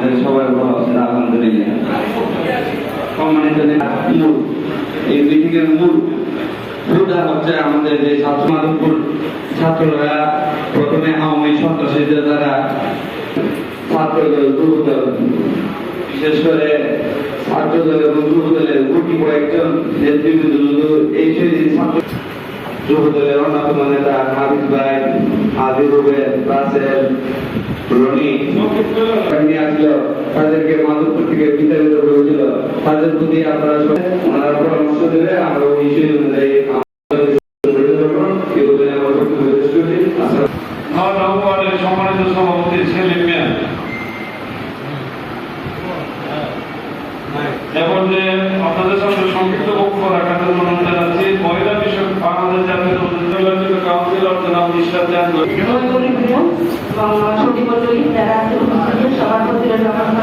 আমাদের সবার বড় হচ্ছে আলহামদুলিল্লাহ। সম্মানিত মূল, এই মিটিংয়ের মূল মুদ্রা হচ্ছে আমাদের যে ছাত্র মাধবপুর ছাত্ররা প্রথমে আওয়ামী সন্ত্রাসীদের দ্বারা ছাত্রদল, যুবদল, বিশেষ করে ছাত্রদল এবং যুবদলের গুটি কয়েকজন নেতৃবৃন্দ এই সেদিন ছাত্র যুবদলের অন্যতম নেতা হাবিব ভাই রুবেন রাসেল তাদেরকে মাধবপুর সম্মানিত সভাপতি সেলিম মিয়া এখন যে আপনাদের সামনে সংক্ষিপ্ত সভাপতিরা সভাপতিরা যখন